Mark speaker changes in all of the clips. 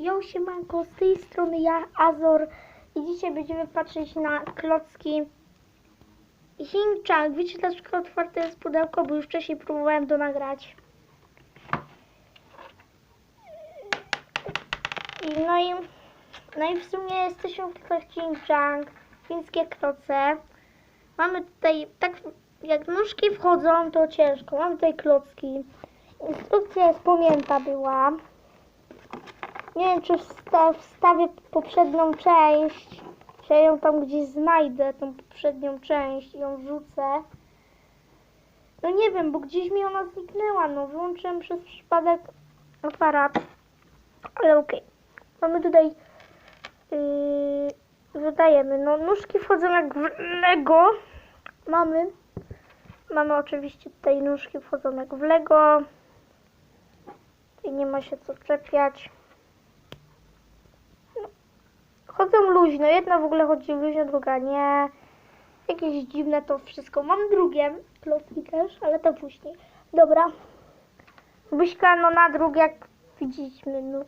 Speaker 1: Jo, siemanko, z tej strony ja, Azor i dzisiaj będziemy patrzeć na klocki Chińczak. Wiecie dlaczego otwarte jest pudełko, bo już wcześniej próbowałem to nagrać. No i, no i w sumie jesteśmy w klocach Chińczak, chińskie kloce. Mamy tutaj, tak jak nóżki wchodzą, to ciężko. Mamy tutaj klocki. Instrukcja jest pamięta była. Nie wiem, czy wsta- wstawię poprzednią część, czy ja ją tam gdzieś znajdę, tą poprzednią część i ją wrzucę. No nie wiem, bo gdzieś mi ona zniknęła, no wyłączyłem przez przypadek aparat, ale okej. Mamy tutaj, yy, wydajemy, no nóżki wchodzą jak w Lego. Mamy, mamy oczywiście tutaj nóżki wchodzą jak w Lego. I nie ma się co czepiać. No, Chodzą luźno. Jedna w ogóle chodzi luźno, druga nie. Jakieś dziwne to wszystko. Mam drugie klocki też, ale to później. Dobra. Byśka no nadruk jak widzieliśmy. No.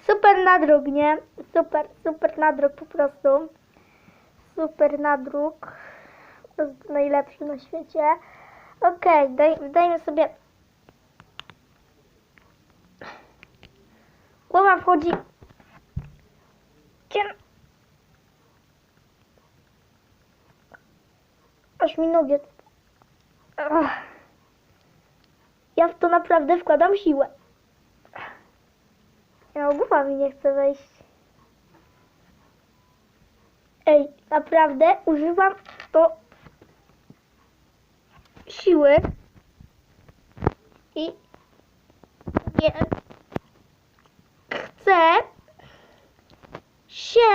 Speaker 1: Super nadruk, nie? Super, super nadruk po prostu. Super nadruk. To jest najlepszy na świecie. Okej, daj, dajmy sobie Głowa wchodzi. Cien. Aż mi nogi. Ach. Ja w to naprawdę wkładam siłę. Ja głowa mi nie chce wejść. Ej, naprawdę używam to siły i nie chcę się.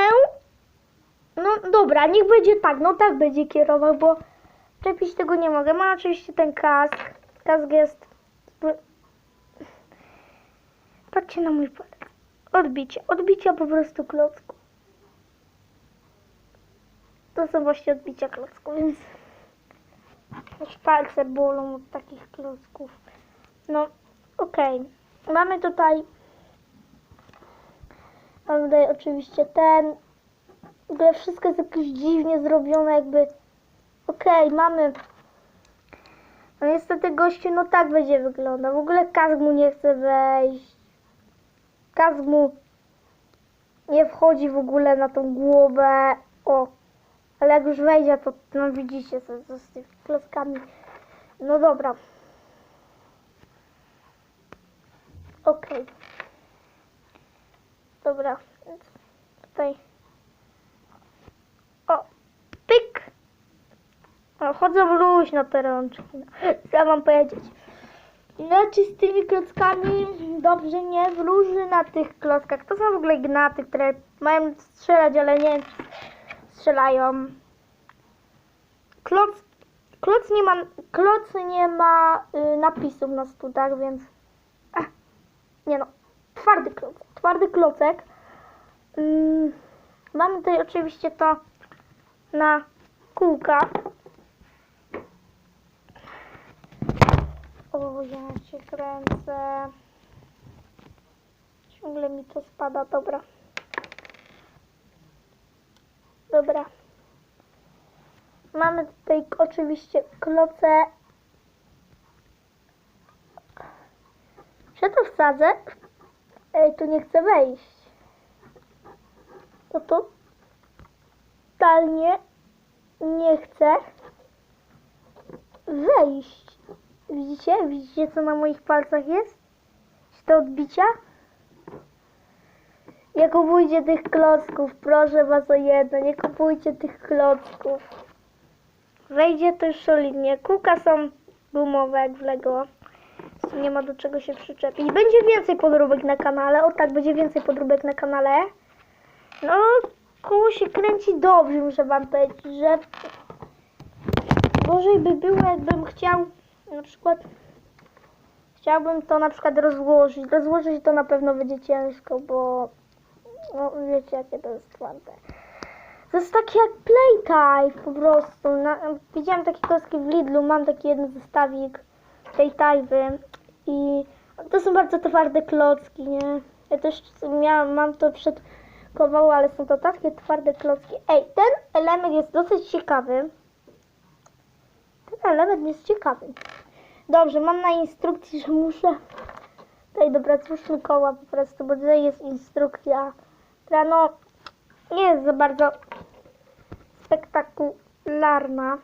Speaker 1: No dobra, niech będzie tak, no tak będzie kierował, bo czepić tego nie mogę. Mam oczywiście ten kask. Kask jest. Patrzcie na mój palec. Odbicie. Odbicia po prostu klocku. To są właśnie odbicia klocku, więc aż palce bolą od takich klocków. No, okej. Mamy tutaj Mamy tutaj oczywiście ten. W ogóle wszystko jest jakieś dziwnie zrobione, jakby. Okej, mamy. No niestety gościu, no tak będzie wyglądał. W ogóle kask mu nie chce wejść. Kask mu nie wchodzi w ogóle na tą głowę. O. Ale jak już wejdzie, to no widzicie, co, co z tymi klockami. No dobra. Okej. Dobra, więc tutaj. O, pyk! O, chodzą luźno te rączki. Co mam powiedzieć? Inaczej z tymi klockami dobrze nie wróży na tych klockach. To są w ogóle gnaty, które mają strzelać, ale nie strzelają. Kloc, kloc nie ma, kloc nie ma y, napisów na studach, więc... Ach, nie no, twardy klocek. Twardy klocek. Mm, mamy tutaj oczywiście to na kółkach. O, ja cię kręcę. Ciągle mi to spada, dobra. Dobra. Mamy tutaj oczywiście kloce. Czy to wsadzę? Ej, tu nie chcę wejść. To totalnie nie chcę wejść. Widzicie? Widzicie, co na moich palcach jest? Czy to odbicia? Nie kupujcie tych klocków, proszę was o jedno, nie kupujcie tych klocków. Wejdzie to już solidnie. Kółka są gumowe jak w Lego. Nie ma do czego się przyczepić. Będzie więcej podróbek na kanale. O tak, będzie więcej podróbek na kanale. No, koło się kręci dobrze, muszę wam powiedzieć, że gorzej by było, jakbym chciał na przykład chciałbym to na przykład rozłożyć. Rozłożyć to na pewno będzie ciężko, bo no wiecie jakie to jest twarde. To jest takie jak Playtype po prostu. Na, takie kostki w Lidlu, mam taki jeden zestawik tajwy i to są bardzo twarde klocki, nie? Ja też miałam, mam to przed kową, ale są to takie twarde klocki. Ej, ten element jest dosyć ciekawy. Ten element jest ciekawy. Dobrze, mam na instrukcji, że muszę... Tutaj dobra, złóżmy koła po prostu, bo tutaj jest instrukcja, która no nie jest za bardzo spektakularna.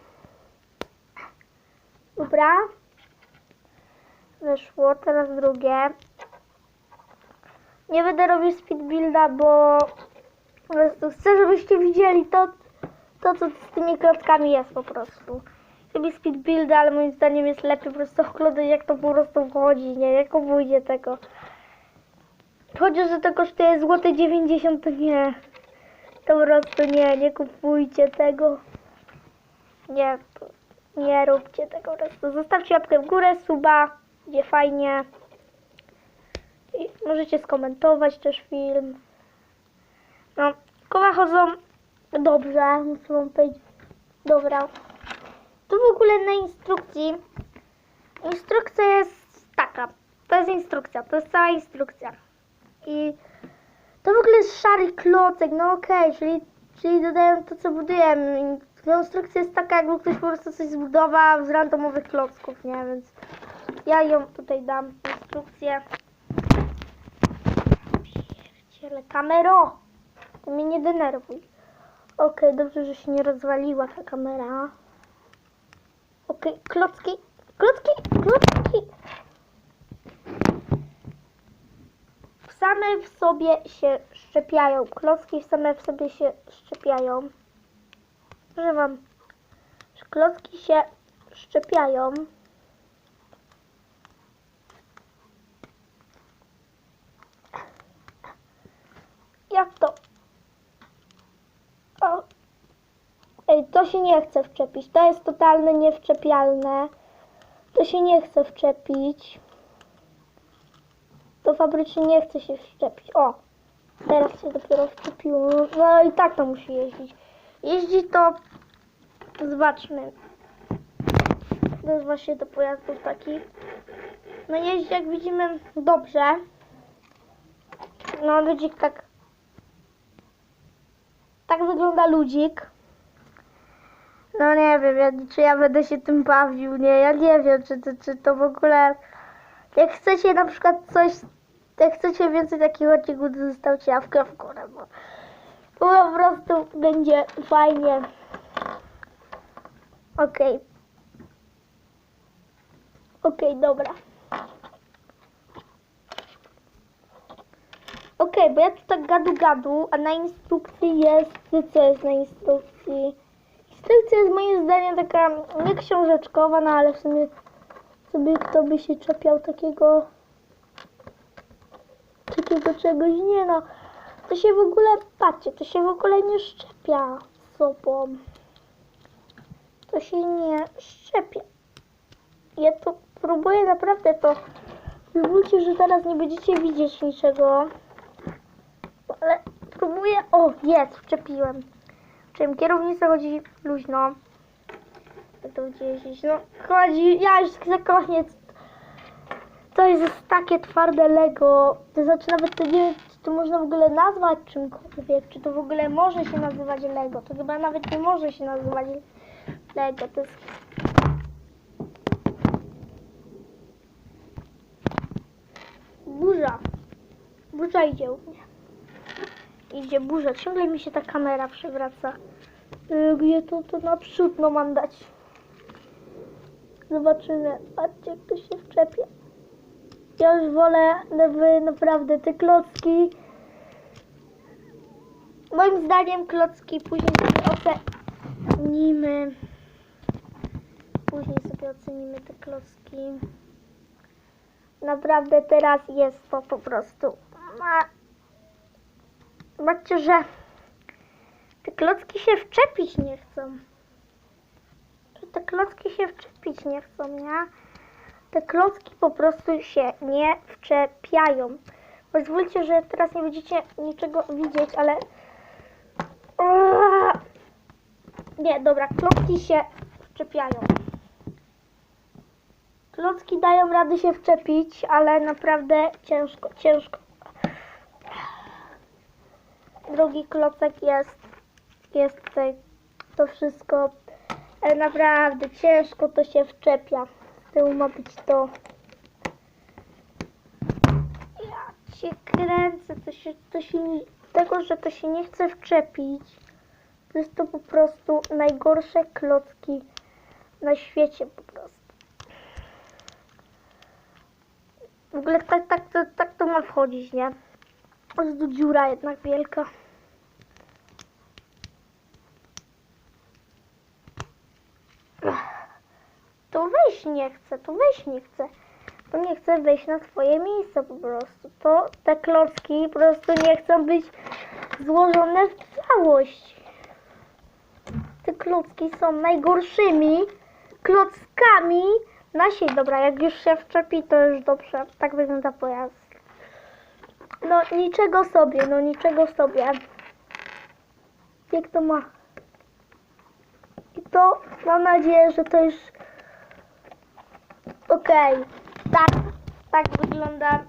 Speaker 1: Dobra. Weszło, teraz drugie. Nie będę robił speed builda, bo po prostu chcę, żebyście widzieli to, to co z tymi klockami jest po prostu. Robię speed builda, ale moim zdaniem jest lepiej po prostu oglądać jak to po prostu wchodzi, nie? Jak kupujcie tego. Chociaż, że to kosztuje złote 90, to nie. To po prostu nie, nie kupujcie tego. Nie, nie róbcie tego po prostu. Zostawcie łapkę w górę, suba, będzie fajnie. I możecie skomentować też film. No, koła chodzą dobrze, muszę wam powiedzieć. Dobra. W ogóle na instrukcji. Instrukcja jest taka. To jest instrukcja, to jest cała instrukcja. I to w ogóle jest szary klocek, no okej, czyli, czyli dodają to, co budujemy. Konstrukcja jest taka, jakby ktoś po prostu coś zbudował z randomowych klocków, nie? Więc ja ją tutaj dam, instrukcję. Pierdziele, kamero! To mnie nie denerwuj. Okej, dobrze, że się nie rozwaliła ta kamera. Okej, klocki, klocki, klocki. Same w sobie się szczepiają. Klocki same w sobie się szczepiają. Proszę wam, że klocki się szczepiają. Jak to? O. Ej, to się nie chce wczepić. To jest totalnie niewczepialne. To się nie chce wczepić. To fabrycznie nie chce się wszczepić. O! Teraz się dopiero wczepiło. No i tak to musi jeździć. Jeździ to... Zobaczmy. To jest właśnie do pojazdów takich. No jeździ jak widzimy dobrze. No ludzik tak... Tak wygląda ludzik. No nie wiem, ja, czy ja będę się tym bawił, nie, ja nie wiem, czy, czy, czy to w ogóle... Jak chcecie na przykład coś, jak chcecie więcej takich odcinków, to zostawcie łapkę w górę, bo, bo po prostu będzie fajnie. Okej. Okej, dobra. Okej, bo ja tu tak gadu gadu, a na instrukcji jest, co jest na instrukcji? Instrukcja jest moim zdaniem taka nie książeczkowa, no ale w sumie sobie kto by się czepiał takiego takiego czegoś, nie no. To się w ogóle, patrzcie, to się w ogóle nie szczepia sobą. To się nie szczepia. Ja to próbuję naprawdę to. Pozwólcie, że teraz nie będziecie widzieć niczego. Ale próbuję. O, jest, wczepiłem. Czym kierownica chodzi luźno. Jak to będzie? No, chodzi, ja już za koniec. To jest takie twarde Lego. To znaczy nawet to nie czy to można w ogóle nazwać czymkolwiek. Czy to w ogóle może się nazywać Lego. To chyba nawet nie może się nazywać Lego. To jest... Burza. Burza idzie u mnie. Idzie burza. Ciągle mi się ta kamera przewraca. Y, Gdzie to, to naprzód no mam dać. Zobaczymy. Patrzcie, jak to się wczepia. Ja już wolę naprawdę te klocki. Moim zdaniem klocki później sobie ocenimy. Później sobie ocenimy te klocki. Naprawdę teraz jest to po prostu. Zobaczcie, że te klocki się wczepić nie chcą. Te klocki się wczepić nie chcą, nie? Te klocki po prostu się nie wczepiają. Pozwólcie, że teraz nie będziecie niczego widzieć, ale... Nie, dobra, klocki się wczepiają. Klocki dają radę się wczepić, ale naprawdę ciężko, ciężko. Drugi klocek jest, jest tutaj to wszystko. Ale naprawdę ciężko to się wczepia. Z tyłu ma być to. Ja cię kręcę, to się, to się nie, tego, że to się nie chce wczepić. To jest to po prostu najgorsze klocki na świecie po prostu. W ogóle tak, tak, to, tak to ma wchodzić, nie? Po prostu dziura jednak wielka. To wejść nie chce, to wejść nie chce. To nie chce wejść na twoje miejsce po prostu. To te klocki po prostu nie chcą być złożone w całość. Te klocki są najgorszymi klockami na siebie. Dobra, jak już się wczepi, to już dobrze. Tak wygląda pojazd. No niczego sobie, no niczego sobie. Jak to ma? I to mam nadzieję, że to już okej. Tak, tak wygląda.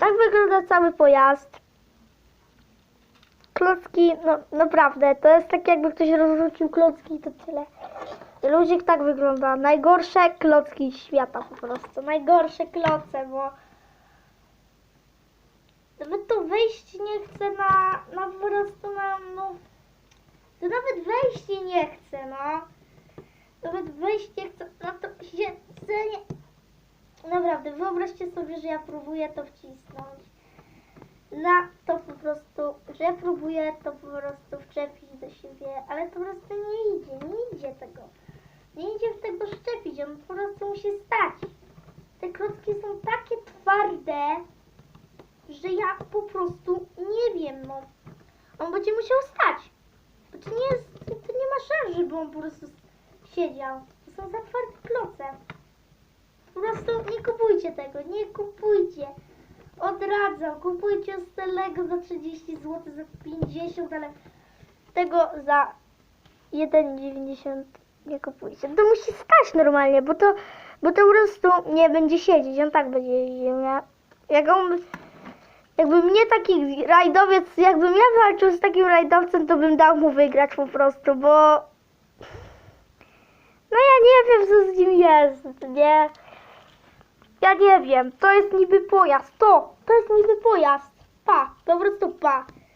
Speaker 1: Tak wygląda cały pojazd. Klocki, no naprawdę, to jest tak jakby ktoś rozrzucił klocki i to tyle. Ludzik tak wygląda. Najgorsze klocki świata po prostu. Najgorsze kloce, bo nawet to wejść nie chce na, na po prostu na, no, to nawet wejść nie chce, no. Nawet wejść nie chce na to siedzenie. Naprawdę, wyobraźcie sobie, że ja próbuję to wcisnąć. Na to po prostu, że próbuję to po prostu wczepić do siebie, ale to po prostu nie idzie, nie idzie tego. Nie idzie w tego szczepić, on po prostu musi stać. Te klocki są takie twarde, po prostu nie wiem, no. On będzie musiał stać. To nie jest, to nie ma szans, żeby on po prostu siedział. To są za twarde kloce. Po prostu nie kupujcie tego, nie kupujcie. Odradzam, kupujcie z Lego za 30 zł, za 50, ale tego za 1,90 nie kupujcie. To musi stać normalnie, bo to, bo to po prostu nie będzie siedzieć, on tak będzie jeździł? Jak on, jakby mnie taki rajdowiec, jakbym ja walczył z takim rajdowcem, to bym dał mu wygrać po prostu, bo no ja nie wiem, co z nim jest, nie? Ja nie wiem, to jest niby pojazd, to, to jest niby pojazd, pa, po prostu pa.